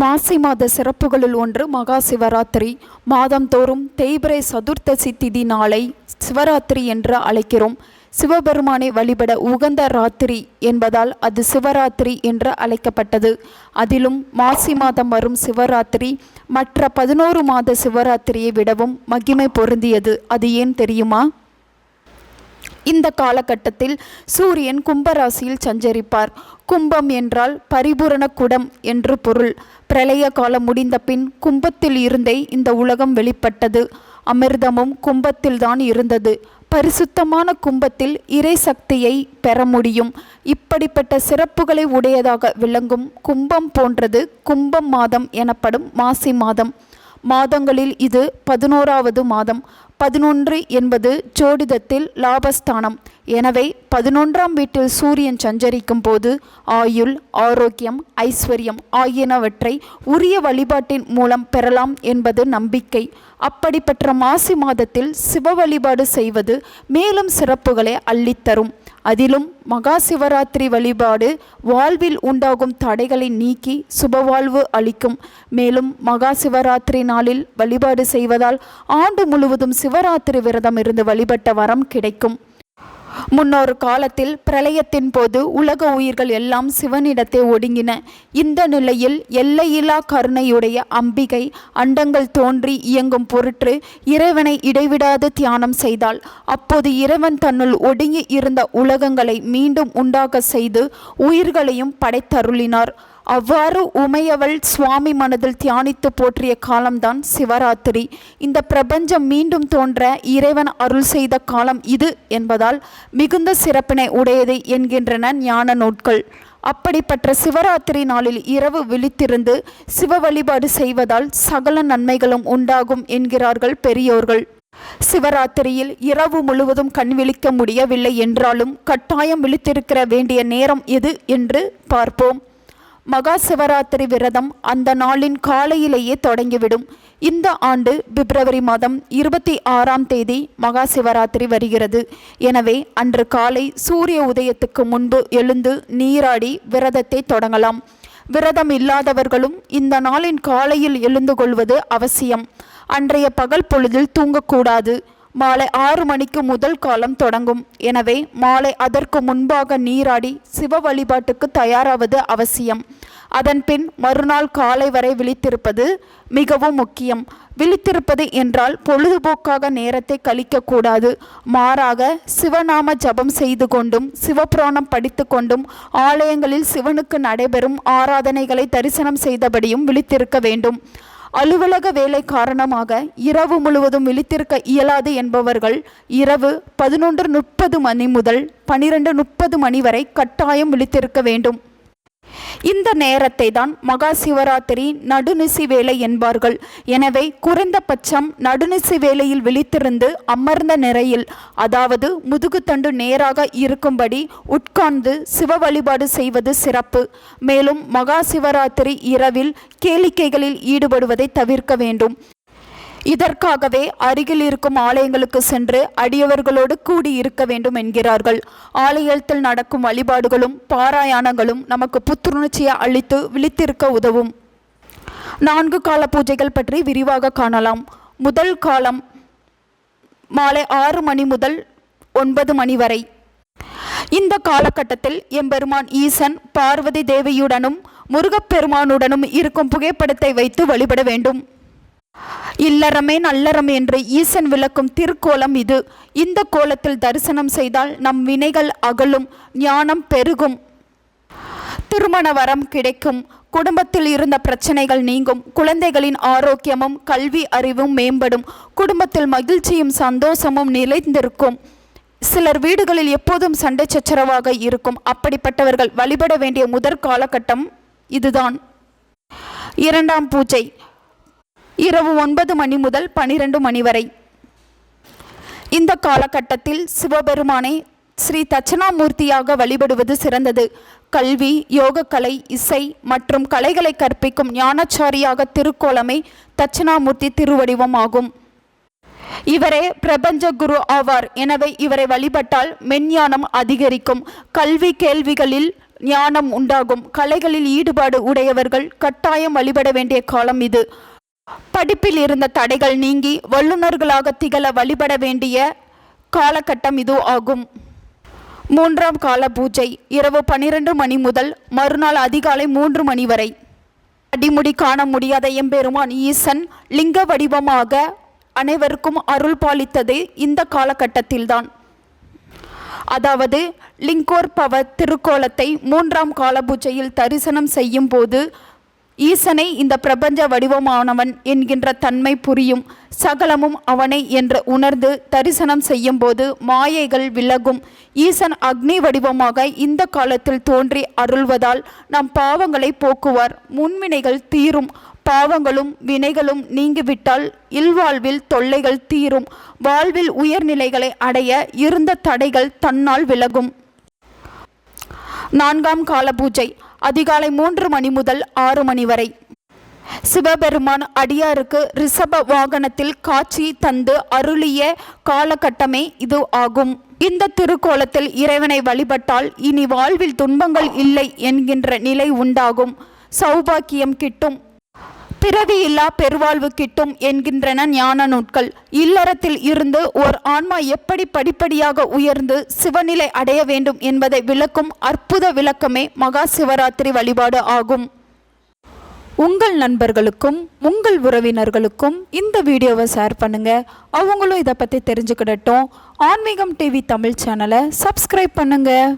மாசி மாத சிறப்புகளில் ஒன்று மகா சிவராத்திரி மாதந்தோறும் தேய்பிரை சதுர்த்தசி திதி நாளை சிவராத்திரி என்று அழைக்கிறோம். சிவபெருமானை வழிபட உகந்த ராத்திரி என்பதால் அது சிவராத்திரி என்று அழைக்கப்பட்டது. அதிலும் மாசி மாதம் வரும் சிவராத்திரி மற்ற பதினோரு மாத சிவராத்திரியை விடவும் மகிமை பொருந்தியது. அது ஏன் தெரியுமா? இந்த காலகட்டத்தில் சூரியன் கும்பராசியில் சஞ்சரிப்பார். கும்பம் என்றால் பரிபூரண குடம் என்று பொருள். பிரளய காலம் முடிந்த பின் கும்பத்தில் இருந்தே இந்த உலகம் வெளிப்பட்டது. அமிர்தமும் கும்பத்தில்தான் இருந்தது. பரிசுத்தமான கும்பத்தில் இறை சக்தியை பெற முடியும். இப்படிப்பட்ட சிறப்புகளை உடையதாக விளங்கும் கும்பம் போன்றது கும்பம் மாதம் எனப்படும் மாசி மாதம். மாதங்களில் இது பதினோராவது மாதம். பதினொன்று என்பது ஜோடிதத்தில் லாபஸ்தானம். எனவே பதினொன்றாம் வீட்டில் சூரியன் சஞ்சரிக்கும் போது ஆயுள் ஆரோக்கியம் ஐஸ்வர்யம் ஆகியனவற்றை உரிய வழிபாட்டின் மூலம் பெறலாம் என்பது நம்பிக்கை. அப்படிப்பட்ட மாசி மாதத்தில் சிவ வழிபாடு செய்வது மேலும் சிறப்புகளை அள்ளித்தரும். அதிலும் மகா சிவராத்திரி வழிபாடு வாழ்வில் உண்டாகும் தடைகளை நீக்கி சுபவாழ்வு அளிக்கும். மேலும் மகா சிவராத்திரி நாளில் வழிபாடு செய்வதால் ஆண்டு முழுவதும் சிவராத்திரி விரதம் இருந்து வழிபட்ட வரம் கிடைக்கும். முன்னொரு காலத்தில் பிரளயத்தின் போது உலக உயிர்கள் எல்லாம் சிவனிடத்தை ஒடுங்கின. இந்த நிலையில் எல்லையில்லா கருணையுடைய அம்பிகை அண்டங்கள் தோன்றி இயங்கும் பொருட்டு இறைவனை இடைவிடாது தியானம் செய்தாள். அப்போது இறைவன் தன்னுள் ஒடுங்கி இருந்த உலகங்களை மீண்டும் உண்டாக செய்து உயிர்களையும் படைத்தருளினார். அவ்வாறு உமையவள் சுவாமி மனதில் தியானித்து போற்றிய காலம்தான் சிவராத்திரி. இந்த பிரபஞ்சம் மீண்டும் தோன்ற இறைவன் அருள் செய்த காலம் இது என்பதால் மிகுந்த சிறப்பினை உடையது என்கின்றன ஞான நூட்கள் அப்படிப்பட்ட சிவராத்திரி நாளில் இரவு விழித்திருந்து சிவ வழிபாடு செய்வதால் சகல நன்மைகளும் உண்டாகும் என்கிறார்கள் பெரியோர்கள். சிவராத்திரியில் இரவு முழுவதும் கண் விழிக்க முடியவில்லை என்றாலும் கட்டாயம் விழித்திருக்கிற வேண்டிய நேரம் எது என்று பார்ப்போம். மகா சிவராத்திரி விரதம் அந்த நாளின் காலையிலேயே தொடங்கிவிடும். இந்த ஆண்டு பிப்ரவரி மாதம் இருபத்தி ஆறாம் தேதி மகா சிவராத்திரி வருகிறது. எனவே அன்று காலை சூரிய உதயத்துக்கு முன்பு எழுந்து நீராடி விரதத்தை தொடங்கலாம். விரதம் இல்லாதவர்களும் இந்த நாளின் காலையில் எழுந்து கொள்வது அவசியம். அன்றைய பகல் பொழுதில் தூங்கக்கூடாது. மாலை ஆறு மணிக்கு முதல் காலம் தொடங்கும். எனவே மாலை அதற்கு முன்பாக நீராடி சிவ வழிபாட்டுக்கு தயாராவது அவசியம். அதன்பின் மறுநாள் காலை வரை விழித்திருப்பது மிகவும் முக்கியம். விழித்திருப்பது என்றால் பொழுதுபோக்காக நேரத்தை கழிக்கக்கூடாது மாறாக சிவநாம ஜபம் செய்து கொண்டும் சிவபுராணம் படித்து கொண்டும் ஆலயங்களில் சிவனுக்கு நடைபெறும் ஆராதனைகளை தரிசனம் செய்தபடியும் விழித்திருக்க வேண்டும். அலுவலக வேலை காரணமாக இரவு முழுவதும் விழித்திருக்க இயலாது என்பவர்கள் இரவு பதினொன்று முப்பது மணி முதல் பனிரெண்டு முப்பது மணி வரை கட்டாயம் விழித்திருக்க வேண்டும். இந்த நேரத்தை தான் மகா சிவராத்திரி நடுநிசி வேலை என்பார்கள். எனவே குறைந்தபட்சம் நடுநிசி வேலையில் விழித்திருந்து அமர்ந்த நிலையில் அதாவது முதுகுத்தண்டு நேராக இருக்கும்படி உட்கார்ந்து சிவ வழிபாடு செய்வது சிறப்பு. மேலும் மகா சிவராத்திரி இரவில் கேளிக்கைகளில் ஈடுபடுவதை தவிர்க்க வேண்டும். இதற்காகவே அருகில் இருக்கும் ஆலயங்களுக்கு சென்று அடியவர்களோடு கூடி இருக்க வேண்டும் என்கிறார்கள். ஆலயத்தில் நடக்கும் வழிபாடுகளும் பாராயணங்களும் நமக்கு புத்துணர்ச்சியை அளித்து விழித்திருக்க உதவும். நான்கு கால பூஜைகள் பற்றி விரிவாக காணலாம். முதல் காலம் மாலை ஆறு மணி முதல் ஒன்பது மணி வரை. இந்த காலகட்டத்தில் எம்பெருமான் ஈசன் பார்வதி தேவியுடனும் முருகப்பெருமானுடனும் இருக்கும் புகைப்படத்தை வைத்து வழிபட வேண்டும். இல்லறமே நல்லறம் என்று ஈசன் விளக்கும் திருக்கோலம் இது. இந்த கோலத்தில் தரிசனம் செய்தால் நம் வினைகள் அகலும் ஞானம் பெருகும். திருமண வரம் கிடைக்கும். குடும்பத்தில் இருந்த பிரச்சனைகள் நீங்கும். குழந்தைகளின் ஆரோக்கியமும் கல்வி அறிவும் மேம்படும். குடும்பத்தில் மகிழ்ச்சியும் சந்தோஷமும் நிலைந்திருக்கும் சிலர் வீடுகளில் எப்போதும் சண்டை சச்சரவாக இருக்கும். அப்படிப்பட்டவர்கள் வழிபட வேண்டிய முதற் காலகட்டம் இதுதான். இரண்டாம் பூஜை. இரவு ஒன்பது மணி முதல் பனிரெண்டு மணி வரை. இந்த காலகட்டத்தில் சிவபெருமானை ஸ்ரீ தட்சணாமூர்த்தியாக வழிபடுவது சிறந்தது. கல்வி யோகக்கலை இசை மற்றும் கலைகளை கற்பிக்கும் ஞானச்சாரியாக திருக்கோலமே தட்சணாமூர்த்தி திருவடிவம் ஆகும். இவரே பிரபஞ்ச குரு ஆவார். எனவே இவரை வழிபட்டால் மெஞ்ஞானம் அதிகரிக்கும். கல்வி கேள்விகளில் ஞானம் உண்டாகும். கலைகளில் ஈடுபாடு உடையவர்கள் கட்டாயம் வழிபட வேண்டிய காலம் இது. படிப்பில் இருந்த தடைகள் நீங்கி வல்லுநர்களாக திகழ வழிபட வேண்டிய காலகட்டம் இது ஆகும். மூன்றாம் கால பூஜை இரவு பன்னிரண்டு மணி முதல் மறுநாள் அதிகாலை மூன்று மணி வரை. அடிமுடி காண முடியாத எம்பெருமான் ஈசன் லிங்க வடிவமாக அனைவருக்கும் அருள் பாலித்தது இந்த காலகட்டத்தில்தான். அதாவது லிங்கோற்பவ திருக்கோலத்தை மூன்றாம் கால பூஜையில் தரிசனம் செய்யும் போது ஈசனை இந்த பிரபஞ்ச வடிவமானவன் என்கின்ற தன்மை புரியும். சகலமும் அவனை என்று உணர்ந்து தரிசனம் செய்யும் போது மாயைகள் விலகும். ஈசன் அக்னி வடிவமாக இந்த காலத்தில் தோன்றி அருள்வதால் நம் பாவங்களை போக்குவார். முன்வினைகள் தீரும். பாவங்களும் வினைகளும் நீங்கிவிட்டால் இல்வாழ்வில் தொல்லைகள் தீரும். வாழ்வில் உயர்நிலைகளை அடைய இருந்த தடைகள் தன்னால் விலகும். நான்காம் கால பூஜை அதிகாலை மூன்று மணி முதல் ஆறு மணி வரை. சிவபெருமான் அடியாருக்கு ரிஷப வாகனத்தில் காட்சி தந்து அருளிய காலகட்டமே இது ஆகும். இந்த திருக்கோலத்தில் இறைவனை வழிபட்டால் இனி வாழ்வில் துன்பங்கள் இல்லை என்கின்ற நிலை உண்டாகும். சௌபாக்கியம் கிட்டும். பிறவியில்லா பெருவாழ்வு கிட்டும் என்கின்றன ஞான நூட்கள் இல்லறத்தில் இருந்து ஓர் ஆன்மா எப்படி படிப்படியாக உயர்ந்து சிவநிலை அடைய வேண்டும் என்பதை விளக்கும் அற்புத விளக்கமே மகா சிவராத்திரி வழிபாடு ஆகும். உங்கள் நண்பர்களுக்கும் உங்கள் உறவினர்களுக்கும் இந்த வீடியோவை ஷேர் பண்ணுங்க. அவங்களும் இதை பற்றி தெரிஞ்சுக்கிடட்டும். ஆன்மீகம் டிவி தமிழ் சேனலை சப்ஸ்கிரைப் பண்ணுங்கள்